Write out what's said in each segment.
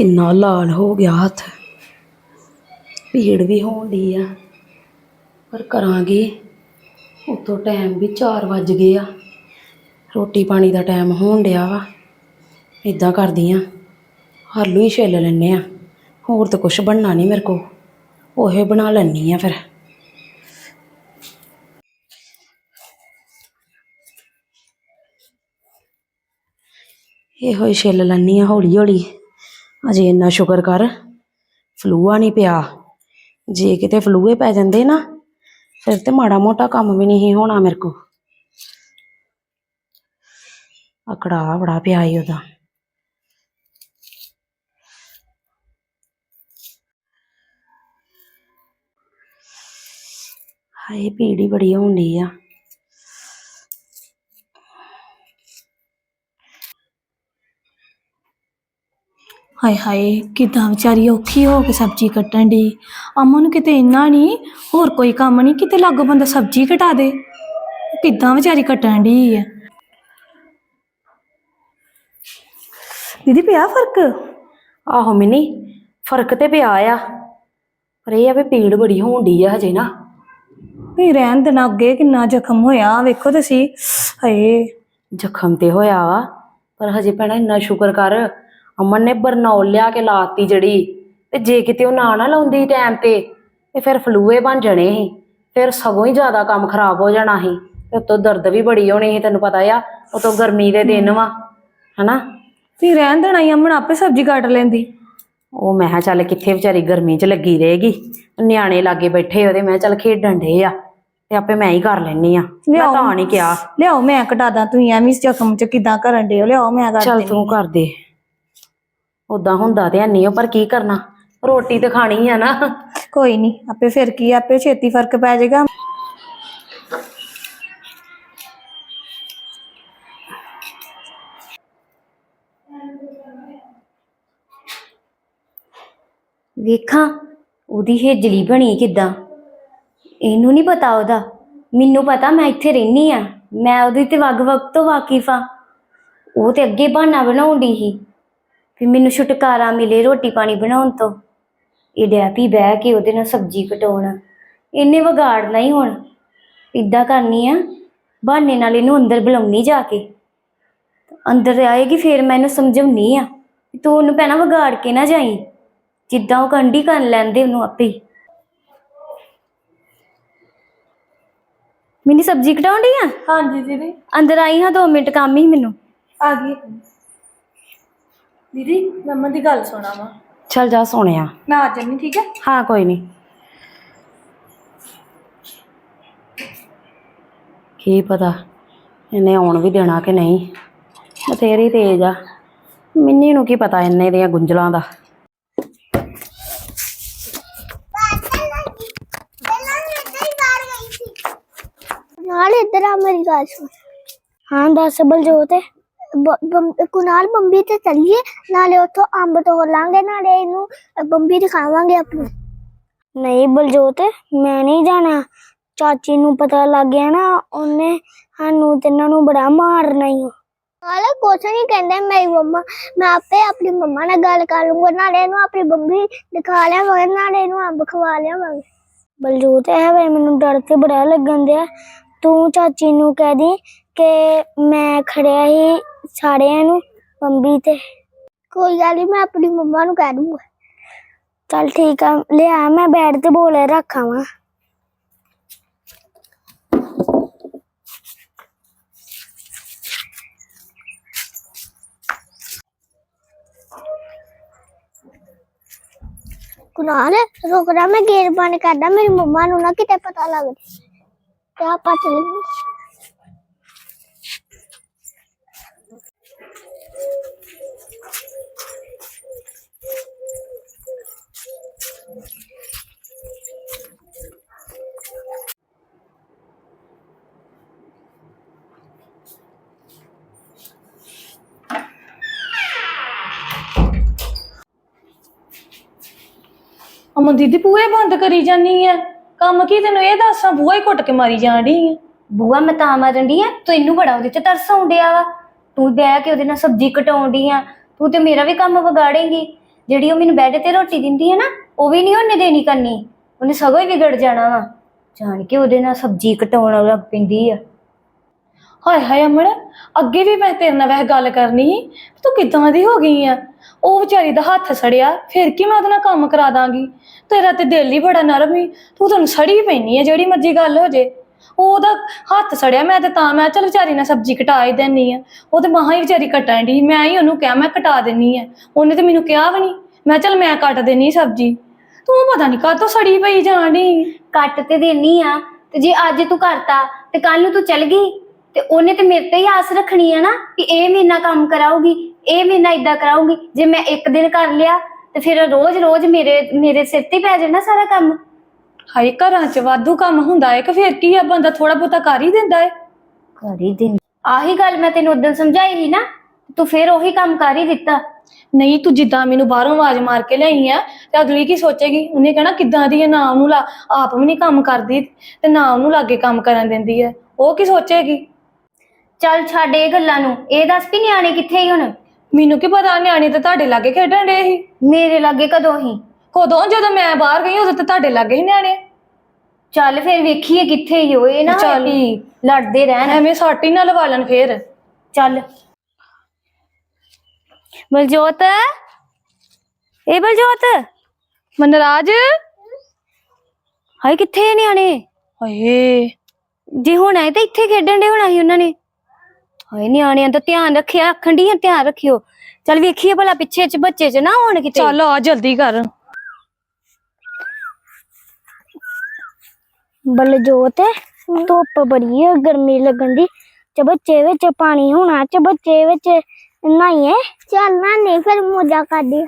ਕਿੰਨਾ ਲਾਲ ਹੋ ਗਿਆ ਹੱਥ। ਭੀੜ ਵੀ ਹੋਣ ਡਈ ਆ। ਪਰ ਕਰਾਂਗੇ। ਉਤੋਂ ਟਾਈਮ ਵੀ 4 ਵੱਜ ਗਏ ਆ। ਰੋਟੀ ਪਾਣੀ ਦਾ ਟਾਈਮ ਹੋਣ ਡਿਆ ਵਾ। ਇਦਾਂ ਕਰਦੀ ਆ। ਆਲੂ ਹੀ ਛਿੱਲ ਲੈਨੇ ਆ। ਹੋਰ ਤਾਂ ਕੁਝ ਬਣਨਾ ਨਹੀਂ ਮੇਰੇ ਕੋ ਉਹੇ ਬਣਾ ਲੈਣੀ ਆ ਫਿਰ। ਇਹੋ ਹੀ ਛਿੱਲ ਲੈਣੀ ਆ ਹੌਲੀ ਹੌਲੀ ਅਜੇ ਇੰਨਾ ਸ਼ੁਕਰ ਕਰ, ਫਲੂਆ ਨਹੀਂ ਪਿਆ। ਜੇ ਕਿਤੇ ਫਲੂਏ ਪੈ ਜਾਂਦੇ ਨਾ, ਫਿਰ ਤੇ ਮਾੜਾ ਮੋਟਾ ਕੰਮ ਵੀ ਨਹੀਂ ਹੋਣਾ ਮੇਰੇ ਕੋ ਅਕੜਾ ਬੜਾ ਪਿਆ ਈ ਉਹਦਾ। ਹਾਏ ਪੀੜੀ ਬੜੀ ਹੁੰਦੀ ਆ। ਹਾਏ ਹਾਏ ਕਿਦਾਂ ਵਿਚਾਰੀ ਔਖੀ ਹੋ ਕੇ ਸਬਜ਼ੀ ਕੱਟਣ ਦੀ ਅਮਨ ਨੂੰ ਕਿਤੇ ਇੰਨਾ ਨਹੀਂ ਹੋਰ ਕੋਈ ਕੰਮ ਨਹੀਂ ਕਿਤੇ ਲਾਗੋ ਬੰਦਾ ਸਬਜ਼ੀ ਕਟਾ ਦੇ। ਕਿਦਾਂ ਵਿਚਾਰੀ ਕੱਟਣ ਦੀ ਹੈ ਦੀਦੀ ਪਿਆ ਫ਼ਰਕ? ਆਹੋ ਮਿਨੀ ਫ਼ਰਕ ਤੇ ਪਿਆ ਆ। ਪਰ ਇਹ ਆ ਵੀ ਪੀੜ ਬੜੀ ਹੁੰਦੀ ਆ ਹਜੇ ਨਾ। ਨਹੀਂ ਰਹਿਣ ਦੇਣਾ ਅੱਗੇ ਕਿੰਨਾ ਜ਼ਖਮ ਹੋਇਆ ਵੇਖੋ ਤੁਸੀਂ। ਹਾਏ। ਜ਼ਖਮ ਤੇ ਹੋਇਆ ਵਾ ਪਰ ਹਜੇ ਭੈਣਾ ਇੰਨਾ ਸ਼ੁਕਰ ਕਰ ਅਮਨ ਨੇ ਬਰਨੌਲ ਲਿਆ ਕੇ ਲਾਤੀ ਜੜੀ ਤੇ ਜੇ ਕਿਤੇ ਉਹ ਨਾ ਨਾ ਲਾਉਂਦੀ ਟਾਈਮ ਤੇ ਤੇ ਫਿਰ ਫਲੂਏ ਬਣ ਜਾਣੇ ਸੀ। ਫਿਰ ਸਗੋਂ ਹੀ ਜ਼ਿਆਦਾ ਕੰਮ ਖਰਾਬ ਹੋ ਜਾਣਾ ਸੀ। ਤੇ ਉਤੋਂ ਦਰਦ ਵੀ ਬੜੀ ਹੋਣੀ ਸੀ ਤੈਨੂੰ ਪਤਾ ਆ ਉਤੋਂ ਗਰਮੀ ਦੇ ਦਿਨ ਵਾ ਹਨਾ? ਨਹੀਂ ਰਹਿਣ ਦੇਣਾ ਹੀ ਅਮਨ ਆਪੇ ਸਬਜ਼ੀ ਕੱਟ ਲੈਂਦੀ। ਉਹ ਮੈਂ ਕਿਹਾ ਚੱਲ ਕਿੱਥੇ ਵਿਚਾਰੀ ਗਰਮੀ 'ਚ ਲੱਗੀ ਰਹੇਗੀ। ਨਿਆਣੇ ਲਾਗੇ ਬੈਠੇ ਉਹਦੇ ਮੈਂ ਕਿਹਾ ਚੱਲ ਖੇਡਣ ਡੇ ਆ ਤੇ ਆਪੇ ਮੈਂ ਹੀ ਕਰ ਲੈਣੀ ਆ। ਮੈਂ ਲਿਆਓ। ਤਾਂ ਨਹੀਂ ਕਿਹਾ। ਲਿਆਓ ਮੈਂ ਕਟਾ ਦਾਂ ਤੁਸੀਂ ਐਵੇਂ ਜ਼ਖਮ ਚ ਕਿਦਾਂ ਕਰਨ ਦੇ ਲਿਆਓ ਮੈਂ ਕਰ ਚੱਲ ਦਿੰਦੀ ਤੂੰ ਕਰ ਦੇ। ਉਦਾਂ ਹੁੰਦਾ ਤੇ ਨਹੀਂ ਪਰ ਕੀ ਕਰਨਾ? ਰੋਟੀ ਤੇ ਖਾਣੀ ਆ ਨਾ। ਕੋਈ ਨਹੀਂ ਆਪੇ ਫਿਰ ਕੀ ਆਪੇ ਛੇਤੀ ਫ਼ਰਕ ਪੈ ਜਾਏਗਾ। ਵੇਖਾਂ ਉਹਦੀ ਹੇਜਲੀ ਬਣੀ ਕਿਦਾਂ? ਇਹਨੂੰ ਨਹੀਂ ਪਤਾ ਉਹਦਾ। ਮੈਨੂੰ ਪਤਾ ਮੈਂ ਇੱਥੇ ਰਹਿਨੀ ਆ। ਮੈਂ ਉਹਦੀ ਤੇ ਵਗ ਵਗ ਤੋਂ ਵਾਕਿਫ ਆ। ਉਹ ਤੇ ਅੱਗੇ ਬਹਾਨਾ ਬਣਾਉਂਦੀ ਸੀ। ਵੀ ਮੈਨੂੰ ਛੁਟਕਾਰਾ ਮਿਲੇ ਰੋਟੀ ਪਾਣੀ ਬਣਾਉਣ ਤੋਂ। ਇਹ ਡੈਪੀ ਬਹਿ ਕੇ ਉਹਦੇ ਨਾਲ ਸਬਜ਼ੀ ਕਟਾਉਣ। ਇਹਨੇ ਵਿਗਾੜਨਾ ਹੀ ਹੁਣ। ਇਦਾਂ ਕਰਨੀ ਆ ਬਹਾਨੇ ਨਾਲ ਇਹਨੂੰ ਅੰਦਰ ਬੁਲਾਉਣੀ ਜਾ ਕੇ। ਅੰਦਰ ਆਏਗੀ ਫੇਰ ਮੈਂ ਇਹਨੂੰ ਸਮਝਾਉਣੀ ਆ ਤੂੰ ਉਹਨੂੰ ਪਹਿਲਾਂ ਵਿਗਾੜ ਕੇ ਨਾ ਜਾਈ। ਜਿੱਦਾਂ ਉਹ ਕੰਡੀ ਕਰ ਲੈਂਦੇ ਉਹਨੂੰ ਆਪੇ ਮੈਨੀ ਸਬਜ਼ੀ ਕਟਾਉਣ ਡਈ ਆ? ਹਾਂਜੀ ਦੀਦੀ। ਅੰਦਰ ਆਈ ਹਾਂ 2 ਮਿੰਟ ਕੰਮ ਹੀ ਮੈਨੂੰ। ਆ ਗਈ। ਦੀਦੀ ਮੰਮਾ ਦੀ ਗੱਲ ਸੁਣਾ ਵਾ। ਚੱਲ ਜਾ ਸੋਹਣਿਆ। ਮੈਂ ਆ ਜਾਣੀ ਠੀਕ ਹੈ? ਹਾਂ ਕੋਈ ਨਹੀਂ ਕੀ ਪਤਾ ਇਹਨੇ ਆਉਣ ਵੀ ਦੇਣਾ ਕਿ ਨਹੀਂ? ਬਥੇਰੀ ਤੇਜ਼ ਆ। ਮਿੰਨੀ ਨੂੰ ਕੀ ਪਤਾ ਇੰਨੇ ਦੀਆਂ ਗੁੰਝਲਾਂ ਦਾ। ਨਾਲ ਇੱਧਰ ਆ ਮੇਰੀ ਗੱਲ ਸੁਣ। ਹਾਂ ਦੱਸ ਬਲਜੋਤ। ਬੰਬ- ਕੁਨਾਲ ਬੰਬੀ ਤੇ ਚੱਲੀਏ ਨਾਲੇ ਉੱਥੋਂ ਅੰਬ ਤੋੜ ਲਾਂਗੇ ਨਾਲੇ ਇਹਨੂੰ ਬੰਬੀ ਦਿਖਾਵਾਂਗੇ ਆਪਣੀ ਨਹੀਂ ਬਲਜੋਤ ਮੈਂ ਨਹੀਂ ਜਾਣਾ। ਚਾਚੀ ਨੂੰ ਪਤਾ ਲੱਗ ਗਿਆ ਨਾ ਉਹਨੇ ਸਾਨੂੰ ਤਿੰਨਾਂ ਨੂੰ ਬੜਾ ਮਾਰਨਾ ਹੀ ਨਾਲੇ ਕੁਛ ਨਹੀਂ ਕਹਿੰਦੇ ਮੇਰੀ ਮੰਮਾ ਮੈਂ ਆਪੇ ਆਪਣੀ ਮੰਮਾ ਨਾਲ ਗੱਲ ਕਰ ਲੂੰਗਾ ਨਾਲੇ ਇਹਨੂੰ ਆਪਣੀ ਬੰਬੀ ਦਿਖਾ ਲਿਆਵਾਂਗੇ ਨਾਲੇ ਇਹਨੂੰ ਅੰਬ ਖਵਾ ਲਿਆਵਾਂਗੇ। ਬਲਜੋਤ ਹੈ ਵੇ ਮੈਨੂੰ ਡਰ ਤੇ ਬੜਾ ਲੱਗਣ ਦਿਆ। ਤੂੰ ਚਾਚੀ ਨੂੰ ਕਹਿ ਦੀ ਕਿ ਮੈਂ ਖੜਿਆ ਹੀ ਸਾਰਿਆਂ ਨੂੰ, ਮੰਮੀ ਤੇ। ਕੋਈ ਗੱਲ ਨਹੀਂ ਮੈਂ ਆਪਣੀ ਮੰਮਾ ਨੂੰ ਕਹਿ ਦੂੰਗਾ। ਚੱਲ ਠੀਕ ਆ, ਲਿਆ, ਮੈਂ ਬੈਠ ਤੇ ਬੋਲ ਰੱਖਾਂ ਵਾ ਕੁਨਾਲ, ਰੁਕ ਜਾ, ਮੈਂ ਗੇਟ ਬੰਦ ਕਰਦਾ, ਮੇਰੀ ਮੰਮਾ ਨੂੰ ਨਾ ਕਿਤੇ ਪਤਾ ਲੱਗ ਜੇ। ਤੇ ਆਪਾਂ ਚੱਲੀਏ। ਅਮਨ ਦੀਦੀ ਬੂਹੇ ਬੰਦ ਕਰੀ ਜਾਨੀ ਆ। ਕੰਮ ਕੀ ਤੈਨੂੰ ਇਹ ਦੱਸਾਂ ਬੂਹਾ ਹੀ ਘੁੱਟ ਕੇ ਮਾਰੀ ਜਾਣ ਡਈ ਆ। ਬੂਆ ਮੈਂ ਤਾਂ ਮਾਰਨ ਡਈ ਆ ਤੈਨੂੰ ਬੜਾ ਉਹਦੇ ਚ ਤਰਸ ਆਉਂਦਿਆ ਵਾ। ਤੂੰ ਬਹਿ ਕੇ ਉਹਦੇ ਨਾਲ ਸਬਜ਼ੀ ਕਟਾਉਣ ਡਈ ਆ। ਤੂੰ ਤੇ ਮੇਰਾ ਵੀ ਕੰਮ ਵਿਗਾੜੇਂਗੀ। ਜਿਹੜੀ ਉਹ ਮੈਨੂੰ ਬੈੱਡ ਤੇ ਰੋਟੀ ਦਿੰਦੀ ਹੈ ਨਾ ਉਹ ਵੀ ਨਹੀਂ ਉਹਨੇ ਦੇਣੀ ਕਰਨੀ। ਉਹਨੇ ਸਗੋਂ ਹੀ ਵਿਗੜ ਜਾਣਾ ਵਾ। ਜਾਣ ਕੇ ਉਹਦੇ ਨਾਲ ਸਬਜ਼ੀ ਕਟਾਉਣ ਲੱਗ ਪੈਂਦੀ ਆ। ਹਾਏ ਹਾਏ ਅਮਨ ਅੱਗੇ ਵੀ ਮੈਂ ਤੇਰੇ ਨਾਲ ਵੈਸੇ ਗੱਲ ਕਰਨੀ ਸੀ। ਤੂੰ ਕਿੱਦਾਂ ਦੀ ਹੋ ਗਈ ਆ? ਉਹ ਵਿਚਾਰੀ ਦਾ ਹੱਥ ਸੜਿਆ, ਫਿਰ ਕੀ ਮੈਂ ਉਹਦੇ ਨਾਲ ਕੰਮ ਕਰਾ ਦਾਂਗੀ? ਤੇਰਾ ਤੇ ਦਿਲ ਹੀ ਬੜਾ ਨਰਮ ਹੀ ਤੂੰ ਤੁਹਾਨੂੰ ਸੜੀ ਪੈਣੀ ਆ ਜਿਹੜੀ ਮਰਜ਼ੀ ਗੱਲ ਹੋ ਜੇ। ਉਹ ਉਹਦਾ ਹੱਥ ਸੜਿਆ, ਮੈਂ ਤੇ ਤਾਂ, ਮੈਂ ਚਲ ਵਿਚਾਰੀ ਨਾਲ ਸਬਜ਼ੀ ਕਟਾ ਹੀ ਦੇਣੀ ਆ। ਉਹ ਤੇ ਮਹਾ ਹੀ ਵਿਚਾਰੀ ਕੱਟਣ ਦੀ ਮੈਂ ਹੀ ਉਹਨੂੰ ਕਿਹਾ, ਮੈਂ ਕਟਾ ਦੇਣੀ ਆ। ਉਹਨੇ ਤੇ ਮੈਨੂੰ ਕਿਹਾ ਵੀ ਨਹੀਂ। ਮੈਂ ਚਲ ਮੈਂ ਕੱਟ ਦੇਣੀ ਸਬਜ਼ੀ। ਤੂੰ ਪਤਾ ਨਹੀਂ ਕਾਹਤੋਂ ਸੜੀ ਪਈ ਜਾਣੀ ਕੱਟ ਤੇ ਦੇਣੀ ਆ, ਤੇ ਜੇ ਅੱਜ ਤੂੰ ਕਰਤਾ, ਤੇ ਕੱਲ ਨੂੰ ਤੂੰ ਚਲ ਗਈ। ਤੇ ਉਹਨੇ ਤੇ ਮੇਰੇ ਤੇ ਹੀ ਆਸ ਰੱਖਣੀ ਆ ਨਾ ਕਿ ਇਹ ਮੇਰੇ ਨਾਲ ਕੰਮ ਕਰਾਊਗੀ ਇਹ ਮੇਰੇ ਨਾਲ ਇਦਾਂ ਕਰਾਊਗੀ। ਜੇ ਮੈਂ ਇੱਕ ਦਿਨ ਕਰ ਲਿਆ ਤੇ ਫਿਰ ਰੋਜ਼-ਰੋਜ਼ ਮੇਰੇ ਮੇਰੇ ਸਿਰ ਤੇ ਹੀ ਪੈ ਜਾਣਾ ਸਾਰਾ ਕੰਮ। ਹਾਏ ਘਰਾਂ 'ਚ ਵਾਧੂ ਕੰਮ ਹੁੰਦਾ ਏ ਕਿ ਫਿਰ ਕੀ ਆ ਬੰਦਾ ਥੋੜਾ ਬਹੁਤਾ ਕਰ ਹੀ ਦਿੰਦਾ ਏ। ਕਰ ਹੀ ਦਿਨ ਆਹੀ ਗੱਲ ਮੈਂ ਤੈਨੂੰ ਉਦੋਂ ਸਮਝਾਈ ਸੀ ਨਾ ਤੂੰ ਫਿਰ ਉਹੀ ਕੰਮ ਕਰ ਹੀ ਦਿੱਤਾ। ਨਹੀਂ ਤੂੰ ਜਿੱਦਾਂ ਮੈਨੂੰ ਬਾਹਰੋਂ ਆਵਾਜ਼ ਮਾਰ ਕੇ ਲਿਆਈ ਆ ਤੇ ਅਗਲੀ ਕੀ ਸੋਚੇਗੀ? ਉਹਨੇ ਕਹਿਣਾ ਕਿੱਦਾਂ ਦੀ ਹੈ ਨਾ ਉਹਨੂੰ ਲਾ ਆਪ ਵੀ ਨਹੀਂ ਕੰਮ ਕਰਦੀ ਤੇ ਨਾ ਉਹਨੂੰ ਲਾਗੇ ਕੰਮ ਕਰਨ ਦਿੰਦੀ ਹੈ ਉਹ ਕੀ ਸੋਚੇਗੀ? ਚੱਲ ਛੱਡ ਇਹ ਗੱਲਾਂ ਨੂੰ। ਇਹ ਦੱਸ ਵੀ ਨਿਆਣੇ ਕਿੱਥੇ ਹੀ ਹੁਣ? ਮੈਨੂੰ ਕੀ ਪਤਾ ਨਿਆਣੇ ਤੇ ਤੁਹਾਡੇ ਲਾਗੇ ਖੇਡਣ ਡੇ ਸੀ। ਮੇਰੇ ਲਾਗੇ ਕਦੋਂ ਹੀ ਕਦੋਂ? ਜਦੋਂ ਮੈਂ ਬਾਹਰ ਗਈ ਉਦੋਂ ਤੇ ਤੁਹਾਡੇ ਲਾਗੇ ਹੀ ਨਿਆਣੇ। ਚੱਲ ਫਿਰ ਵੇਖੀਏ ਕਿੱਥੇ ਹੀ ਹੋਏ ਨਾ ਚੱਲ। ਵੀ ਲੜਦੇ ਰਹਿਣ। ਐਵੇਂ ਸਾਟੀ ਨਾ ਲਵਾ ਲੈਣ ਫੇਰ। ਚੱਲ। ਬਲਜੋਤ? ਇਹ ਬਲਜੋਤ? ਮਨਰਾਜ ਹਾਏ ਕਿੱਥੇ ਆ ਨਿਆਣੇ? ਹਾਏ। ਜੇ ਹੁਣ ਆਏ ਤਾਂ ਇੱਥੇ ਖੇਡਣ ਦੇ ਹੋਣਾ ਸੀ ਉਹਨਾਂ ਨੇ। ਹਾਏ ਨਿਆਣਿਆਂ ਦਾ ਧਿਆਨ ਰੱਖਿਆ ਆਖਣ ਧਿਆਨ ਰੱਖਿਓ। ਚੱਲ ਵੇਖੀਏ ਭਲਾ ਪਿੱਛੇ ਚ ਬੱਚੇ ਚ ਨਾ ਹੋਣ ਕਿਤੇ। ਚੱਲ ਆ ਜਲਦੀ ਕਰ। ਬਲਜੋਤ ਧੁੱਪ ਬੜੀ ਹੈ ਗਰਮੀ ਲੱਗਣ ਦੀ। ਚਬੱਚੇ ਵਿੱਚ ਪਾਣੀ ਹੋਣਾ ਚਬੱਚੇ ਵਿੱਚ ਨਹਾਈਏ ਚੱਲ ਨਾ ਨਹੀਂ ਫਿਰ ਮੋਜਾ ਕਰਦੀ।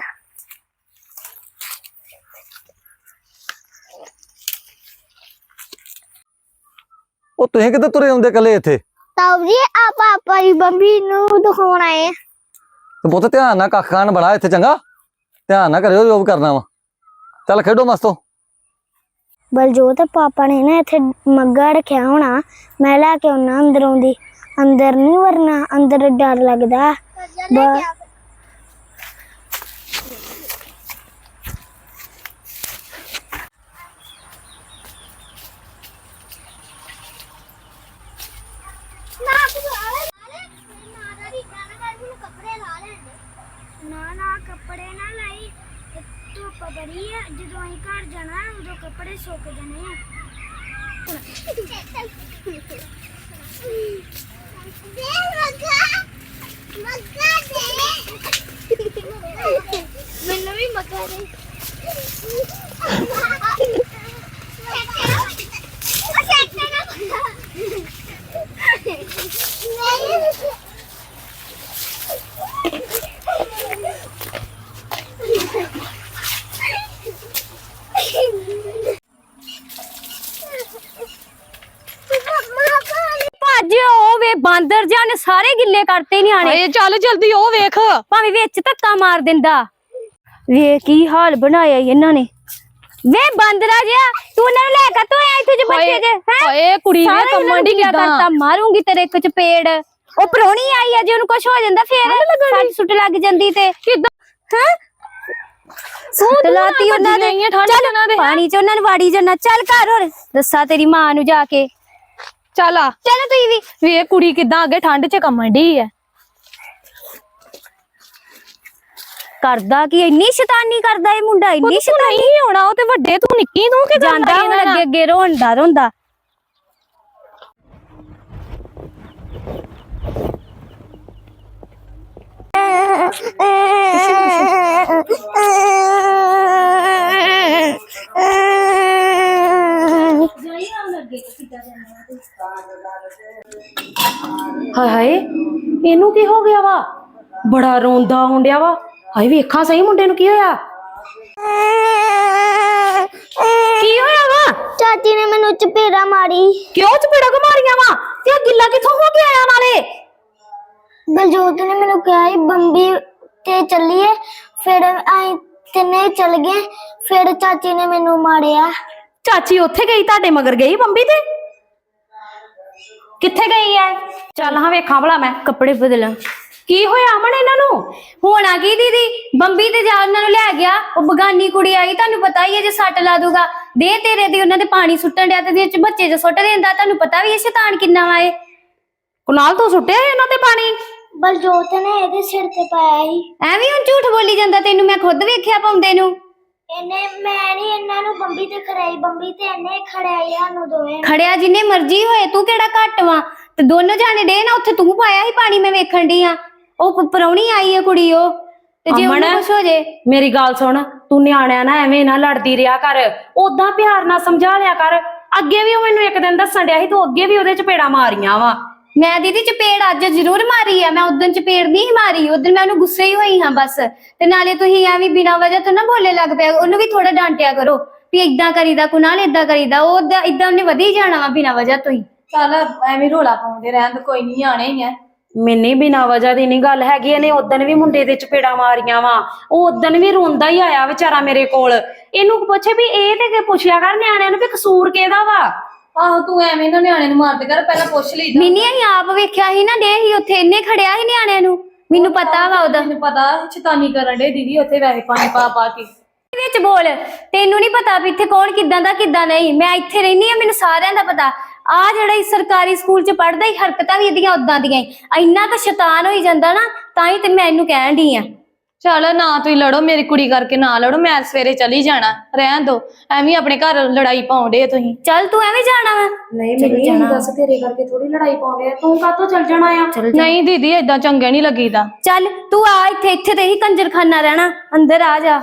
ਉਹ ਤੁਸੀਂ ਕਿੱਥੇ ਤੁਰੇ ਆਉਂਦੇ ਕੱਲੇ ਇੱਥੇ? ਤਾਉ ਜੀ ਆਪਾਂ ਆਪਣੀ ਬੰਬੀ ਨੂੰ ਦਿਖਾਉਣ ਆਏ ਆ। ਤੇ ਪੁੱਤ ਧਿਆਨ ਨਾਲ ਕੱਖ ਖਾਨ ਬੜਾ ਇੱਥੇ ਚੰਗਾ ਧਿਆਨ ਨਾਲ ਕਰਿਓ ਜੋ ਵੀ ਕਰਨਾ ਵਾ ਚੱਲ ਖੇਡੋ ਮਸਤੋ ਬਲਜੋਤ ਪਾਪਾ ਨੇ ਨਾ ਇੱਥੇ ਮੱਗਾ ਰੱਖਿਆ ਹੋਣਾ ਮੈਂ ਲੈ ਕੇ ਆਉਣਾ ਅੰਦਰੋਂ ਦੀ ਅੰਦਰ ਨਹੀਂ ਵਰਨਾ ਅੰਦਰ ਡਰ ਲੱਗਦਾ ਬ- ਨਾ ਨਾ ਕੱਪੜੇ ਨਾ ਲਾਈ ਧੁੱਪ ਬੜੀ ਆ। ਜਦੋਂ ਅਸੀਂ ਘਰ ਜਾਣਾ, ਉਦੋਂ ਕੱਪੜੇ ਸੁੱਕ ਜਾਣੇ ਆ। ਦੇ ਮੱਗਾ ਮੱਗਾ ਦੇ ਮੈਨੂੰ ਵੀ ਮੱਗਾ ਦੇ ਭੱਜ ਉਹ ਵੇ ਬਾਂਦਰ ਜਿਹਾ ਨੇ ਸਾਰੇ ਗਿੱਲੇ ਕਰਤੇ ਨਿਆਣੇ। ਹਾਏ ਚੱਲ ਜਲਦੀ ਉਹ ਵੇਖ। ਭਾਵੇਂ ਵਿੱਚ ਧੱਕਾ ਮਾਰ ਦਿੰਦਾ। ਵੇ ਕੀ ਹਾਲ ਬਣਾਇਆ ਈ ਇਹਨਾਂ ਨੇ। ਵੇ ਬਾਂਦਰਾ ਜਿਹਾ ਤੂੰ ਇਹਨਾਂ ਨੂੰ ਲੈ ਕੇ ਤੂੰ ਆਇਆ ਇੱਥੇ ਚ ਬੱਚੇ ਜੇ ਹੈ? ਹਾਏ ਕੁੜੀ ਨੇ ਕੰਮਣ ਦੀ ਕਿਦਾਂ ਕਰਤਾ ਮਾਰੂੰਗੀ ਤੇਰੇ ਇੱਕ ਚਪੇੜ ਉਹ ਪ੍ਰਾਹੁਣੀ ਆਈ ਆ ਜੇ ਉਹਨੂੰ ਕੁਝ ਹੋ ਜਾਂਦਾ ਫੇਰ। ਸੱਟ ਸੁੱਟ ਲੱਗ ਜਾਂਦੀ ਤੇ। ਕਿਦਾਂ? ਹੈ? ਸੂਤ ਲਾਤੀ ਉਹਨਾਂ ਦੇ ਚੱਲ, ਉਹਨਾਂ ਹੈਂ? ਪਾਣੀ ਚ ਉਹਨਾਂ ਨੂੰ ਵਾੜੀ ਜੰਨਾ। ਚੱਲ ਘਰ ਹੋਰ ਦੱਸਾਂ ਤੇਰੀ ਮਾਂ ਨੂੰ ਜਾ ਕੇ। ਚੱਲ ਆ। ਚੱਲ ਤੂੰ ਵੀ। ਵੇ ਕੁੜੀ ਕਿਦਾਂ ਅੱਗੇ ਠੰਡ 'ਚ ਕੰਮਣ ਦੀ ਹੈ ਕਰਦਾ ਕੀ ਇੰਨੀ ਸ਼ੈਤਾਨੀ ਕਰਦਾ ਇਹ ਮੁੰਡਾ ਇੰਨੀ ਤੂੰ ਸ਼ੈਤਾਨੀ। ਨਹੀਂ ਹੋਣਾ ਉਹ ਤੇ ਵੱਡੇ ਤੂੰ ਨਿੱਕੀ ਤੂੰ ਕਿ ਜਾਂਦਾ ਹੁਣ ਅੱਗੇ ਅੱਗੇ ਰੋਂਦਾ ਰੋਂਦਾ। ਹਾਏ ਹਾਏ ਇਹਨੂੰ ਕੀ ਹੋ ਗਿਆ ਵਾ? ਬੜਾ ਰੋਂਦਾ ਹੁੰਦਿਆ ਵਾ। ਹਾਏ ਵੇਖਾਂ ਸਹੀ ਮੁੰਡੇ ਨੂੰ ਕੀ ਹੋਇਆ? ਕੀ ਹੋਇਆ ਵਾ? ਚਾਚੀ ਨੇ ਮੈਨੂੰ ਚਪੇੜਾ ਮਾਰੀ। ਕਿਉਂ ਚਪੇੜਾ ਕੋ ਮਾਰੀਆਂ ਵਾ? ਤੇ ਆਹ ਗਿੱਲਾ ਕਿੱਥੋਂ ਹੋ ਕੇ ਆਇਆ ਨਾਲੇ? ਬਲਜੋਤ ਨੇ ਮੈਨੂੰ ਕਿਹਾ ਸੀ ਬੰਬੀ ਤੇ ਚੱਲੀਏ। ਫਿਰ ਅਸੀਂ ਤਿੰਨੇ ਚੱਲ ਗਏ। ਫਿਰ ਚਾਚੀ ਨੇ ਮੈਨੂੰ ਮਾਰਿਆ। ਚਾਚੀ ਉੱਥੇ ਗਈ ਤੁਹਾਡੇ ਮਗਰ ਗਈ ਬੰਬੀ ਤੇ? ਕਿੱਥੇ ਗਈ ਐ? ਚੱਲ ਹਾਂ ਵੇਖਾਂ ਭਲਾ ਮੈਂ ਕੱਪੜੇ ਬਦਲਾਂ ਕੀ ਹੋਇਆ ਅਮਨ ਇਹਨਾਂ ਨੂੰ? ਹੋਣਾ ਕੀ ਦੀਦੀ ਬੰਬੀ ਤੇ ਜਾ ਉਹਨਾਂ ਨੂੰ ਲੈ ਗਿਆ। ਉਹ ਬਗਾਨੀ ਕੁੜੀ ਆਈ ਤੁਹਾਨੂੰ ਪਤਾ ਹੀ ਹੈ ਜੇ ਸੱਟ ਲਾ ਦੂਗਾ। ਦੇ ਤੇਰੇ ਦੀ ਉਹਨਾਂ ਦੇ ਪਾਣੀ ਸੁੱਟਣ ਡਿਆ ਤੇ ਦੇ ਚ ਬੱਚੇ ਚ ਸੁੱਟ ਦਿੰਦਾ ਤੁਹਾਨੂੰ ਪਤਾ ਵੀ ਇਹ ਸ਼ੈਤਾਨ ਕਿੰਨਾ ਵਾ ਇਹ। ਕੁਨਾਲ ਤੋਂ ਸੁੱਟਿਆ ਇਹਨਾਂ ਤੇ ਪਾਣੀ? ਬਲਜੋਤ ਨੇ ਇਹਦੇ ਸਿਰ ਤੇ ਪਾਇਆ ਸੀ। ਐਵੇਂ ਹੁਣ ਝੂਠ ਬੋਲੀ ਜਾਂਦਾ ਤੈਨੂੰ ਮੈਂ ਖੁਦ ਵੇਖਿਆ ਪਾਉਂਦੇ ਨੂੰ। ਇਹਨੇ ਮੈਂ ਨਹੀਂ ਇਹਨਾਂ ਨੂੰ ਬੰਬੀ ਤੇ ਖੜਾਈ ਬੰਬੀ ਤੇ ਇਹਨੇ ਖੜਾਈ ਸਾਨੂੰ ਦੋਵੇਂ। ਨੂੰ। ਖੜਿਆ ਜਿੰਨੇ ਮਰਜ਼ੀ ਹੋਏ ਤੂੰ ਕਿਹੜਾ ਘੱਟ ਵਾ? ਤੇ ਦੋਨੋਂ ਜਾਣੇ ਡੇ ਨਾ ਉੱਥੇ ਤੂੰ ਪਾਇਆ ਸੀ ਪਾਣੀ ਮੈਂ ਵੇਖਣ ਡਈ ਆ। ਉਹ ਪਰੌਣੀ ਆਈ ਹੈ ਕੁੜੀ ਉਹ। ਤੇ ਜੇ ਅਮਨ। ਉਹਨੂੰ ਕੁਛ ਹੋ ਜੇ। ਮੇਰੀ ਗੱਲ ਸੁਣ ਤੂੰ ਨਿਆਣਿਆਂ ਨਾਲ ਐਵੇਂ ਨਾ ਲੜਦੀ ਰਿਹਾ ਕਰ। ਉਦਾਂ ਪਿਆਰ ਨਾਲ ਸਮਝਾ ਲਿਆ ਕਰ। ਅੱਗੇ ਵੀ ਉਹ ਮੈਨੂੰ ਇੱਕ ਦਿਨ ਦੱਸਣ ਡਿਆ ਸੀ ਤੂੰ ਅੱਗੇ ਵੀ ਉਹਦੇ ਚਪੇੜਾ ਮਾਰੀਆਂ ਵਾ। ਮੈਂ ਦੀਦੀ ਚਪੇੜ ਅੱਜ ਜ਼ਰੂਰ ਮਾਰੀ ਆ ਮੈਂ ਉਦੋਂ ਚਪੇੜ ਨਹੀਂ ਮਾਰੀ ਉਦੋਂ ਮੈਂ ਉਹਨੂੰ ਗੁੱਸੇ ਹੀ ਹੋਈ ਹਾਂ ਬਸ। ਤੇ ਨਾਲੇ ਤੁਸੀਂ ਐਵੇਂ ਬਿਨਾਂ ਵਜ੍ਹਾ ਤੋਂ ਨਾ ਬੋਲੇ ਲੱਗ ਪਿਆ ਉਹਨੂੰ ਵੀ ਥੋੜਾ ਡਾਂਟਿਆ ਕਰੋ ਵੀ ਇਦਾਂ ਕਰੀਦਾ ਕੁਨਾਲ ਇਦਾਂ ਕਰੀਦਾ ਉਹ ਇਦਾਂ ਉਹਨੇ ਵਧੀ ਜਾਣਾ ਵਾ ਬਿਨਾਂ ਵਜ੍ਹਾ ਤੋਂ ਹੀ। ਚੱਲ ਐਵੇਂ ਰੋਲਾ ਪਾਉਂਦੇ ਰਹਿਣ ਤੇ ਕੋਈ ਨਹੀਂ ਆਣੇ ਹੀ ਆ। ਮੈਨੇ ਬਿਨਾਂ ਵਜ੍ਹਾ ਦੀ ਨਹੀਂ ਗੱਲ ਹੈਗੀ ਇਹਨੇ ਉਦੋਂ ਵੀ ਮੁੰਡੇ ਦੇ ਚਪੇੜਾ ਮਾਰੀਆਂ ਵਾ ਉਹ ਉਦੋਂ ਵੀ ਰੋਂਦਾ ਹੀ ਆਇਆ ਵਿਚਾਰਾ ਮੇਰੇ ਕੋਲ। ਇਹਨੂੰ ਪੁੱਛੇ ਵੀ ਇਹ ਤੇ ਕਿ ਪੁੱਛਿਆ ਕਰ ਨਿਆਣਿਆਂ ਨੂੰ ਵੀ ਕਸੂਰ ਕਿਹਦਾ ਵਾ? ਆਹੋ ਤੂੰ ਐਵੇਂ ਨਾ ਨਿਆਣੇ ਨੂੰ ਮਾਰਦੇ ਕਰ ਪਹਿਲਾਂ ਪੁੱਛ ਲਈ ਮਿੰਨੀ ਅਸੀਂ ਆਪ ਵੇਖਿਆ ਸੀ ਨਾ ਡੇ ਹੀ ਉੱਥੇ ਇੰਨੇ ਖੜਿਆ ਸੀ ਨਿਆਣਿਆਂ ਨੂੰ। ਮੈਨੂੰ ਪਤਾ ਵਾ ਉਹਦਾ। ਮੈਨੂੰ ਪਤਾ ਚਤਾਨੀ ਕਰਨ ਦੇ ਦੀਦੀ ਉੱਥੇ ਵੈਸੇ ਪਾਣੀ ਪਾ ਪਾ ਕੇ। ਵਿੱਚ ਬੋਲ ਤੈਨੂੰ ਨਹੀਂ ਪਤਾ ਵੀ ਇੱਥੇ ਕੌਣ ਕਿੱਦਾਂ ਦਾ ਕਿੱਦਾਂ ਨਹੀਂ। ਮੈਂ ਇੱਥੇ ਰਹਿਨੀ ਆ ਮੈਨੂੰ ਸਾਰਿਆਂ ਦਾ ਪਤਾ। ਆ ਜਿਹੜਾ ਇਸ ਸਰਕਾਰੀ ਸਕੂਲ ਚ ਪੜਦਾ ਹੀ ਹਰਕਤਾਂ ਵੀ ਇਹਦੀਆਂ ਉਦਾਂ ਦੀਆਂ ਹੀ। ਇੰਨਾ ਕੁ ਸ਼ੈਤਾਨ ਹੋਈ ਜਾਂਦਾ ਨਾ ਤਾਂ ਹੀ ਤੇ ਮੈਂ ਇਹਨੂੰ ਕਹਿਣ ਡਈ ਆ ਚੱਲ ਨਾ ਤੁਸੀਂ ਲੜੋ ਮੇਰੀ ਕੁੜੀ ਕਰਕੇ ਨਾ ਲੜੋ ਮੈਂ ਸਵੇਰੇ ਚਲੀ ਜਾਣਾ ਰਹਿਣ ਦੋ। ਐਵੇਂ ਆਪਣੇ ਘਰ ਲੜਾਈ ਪਾਉਂਦੇ ਤੁਸੀਂ। ਚੱਲ ਤੂੰ ਐਵੇਂ ਜਾਣਾ ਵਾ? ਨਹੀਂ ਮੈਨੂੰ ਦੱਸ ਤੇਰੇ ਕਰਕੇ ਥੋੜੀ ਲੜਾਈ ਪਾਉਂਦੇ ਆ। ਤੂੰ ਕਾਹਤੋਂ ਚੱਲ ਜਾਣਾ ਆ? ਨਹੀਂ ਦੀਦੀ ਏਦਾਂ ਚੰਗਾ ਨਹੀਂ ਲੱਗੀਦਾ। ਚੱਲ ਤੂੰ ਆ ਇੱਥੇ ਇੱਥੇ ਤੇ ਹੀ ਕੰਜਰਖਾਨਾ ਰਹਿਣਾ ਅੰਦਰ ਆ ਜਾ।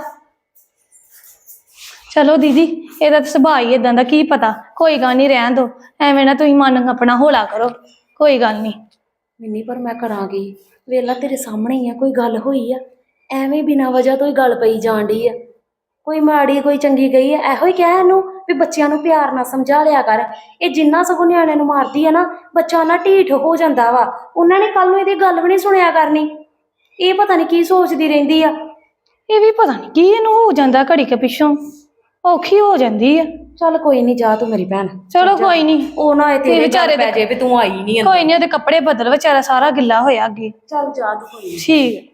ਚਲੋ ਦੀਦੀ ਇਹਦਾ ਤਾਂ ਸੁਭਾਅ ਹੀ ਇਦਾਂ ਦਾ ਕੀ ਪਤਾ? ਕੋਈ ਗੱਲ ਨਹੀਂ ਰਹਿਣ ਦੋ। ਐਵੇਂ ਨਾ ਤੁਸੀਂ ਮਨ ਆਪਣਾ ਹੌਲਾ ਕਰੋ। ਕੋਈ ਗੱਲ ਨਹੀਂ। ਮੈਨੀ ਪਰ ਮੈਂ ਕਰਾਂਗੀ। ਵੇਲਾ ਤੇਰੇ ਸਾਹਮਣੇ ਹੀ ਆ ਕੋਈ ਗੱਲ ਹੋਈ ਆ। ਐਵੇਂ ਬਿਨਾਂ ਵਜ੍ਹਾ ਤੋਂ ਹੀ ਗੱਲ ਪਈ ਜਾਣ ਡਈ ਆ। ਕੋਈ ਮਾੜੀ ਕੋਈ ਚੰਗੀ ਗਈ ਆ ਇਹੋ ਹੀ ਕਹਿ ਇਹਨੂੰ ਵੀ ਬੱਚਿਆਂ ਨੂੰ ਪਿਆਰ ਨਾਲ ਸਮਝਾ ਲਿਆ ਕਰ। ਇਹ ਜਿੰਨਾ ਸਗੋਂ ਨਿਆਣਿਆਂ ਨੂੰ ਮਾਰਦੀ ਆ ਨਾ ਬੱਚਾ ਨਾ ਢੀਠ ਹੋ ਜਾਂਦਾ ਵਾ। ਉਹਨਾਂ ਨੇ ਕੱਲ ਨੂੰ ਇਹਦੀ ਗੱਲ ਵੀ ਨਹੀਂ ਸੁਣਿਆ ਕਰਨੀ। ਇਹ ਪਤਾ ਨਹੀਂ ਕੀ ਸੋਚਦੀ ਰਹਿੰਦੀ ਆ। ਇਹ ਵੀ ਪਤਾ ਨਹੀਂ ਕੀ ਇਹਨੂੰ ਹੋ ਜਾਂਦਾ ਘੜੀ ਕੇ ਪਿੱਛੋਂ। ਔਖੀ ਹੋ ਜਾਂਦੀ ਆ। ਚੱਲ ਕੋਈ ਨਹੀਂ ਜਾ ਤੂੰ ਮੇਰੀ ਭੈਣ। ਚਲੋ ਕੋਈ ਨਹੀਂ ਉਹ ਨਾ ਇਹ ਤੇ ਤੇਰੇ ਵਿਚਾਰੇ ਵਿਚਾਰੇ ਪੈ ਜੇ ਵੀ ਤੂੰ ਆਈ ਨਹੀਂ ਕੋਈ ਨਹੀਂ ਉਹਦੇ ਕੱਪੜੇ ਬਦਲ ਵਿਚਾਰਾ ਸਾਰਾ ਗਿੱਲਾ ਹੋਇਆ ਅੱਗੇ। ਚੱਲ ਜਾ ਤੂੰ ਕੋਈ ਨੀ। ਠੀਕ।